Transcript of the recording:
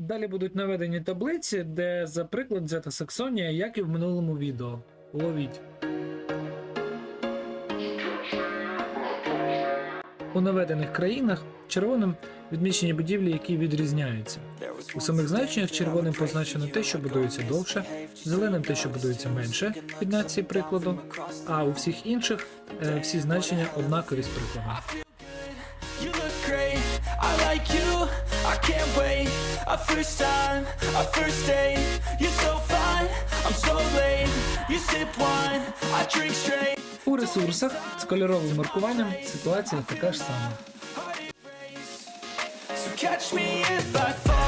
Далі будуть наведені таблиці, де, за приклад, взята Саксонія, як і в минулому відео. Ловіть. У наведених країнах червоним відмічені будівлі, які відрізняються. У самих значеннях червоним позначено те, що будується довше, зеленим те, що будується менше, від нації прикладу, а у всіх інших е, всі значення однакові з прикладом. A first time, a first date You're so fine, I'm so late You sip wine, I drink straight У ресурсах з кольоровим маркуванням ситуація така ж сама. So catch me if I fall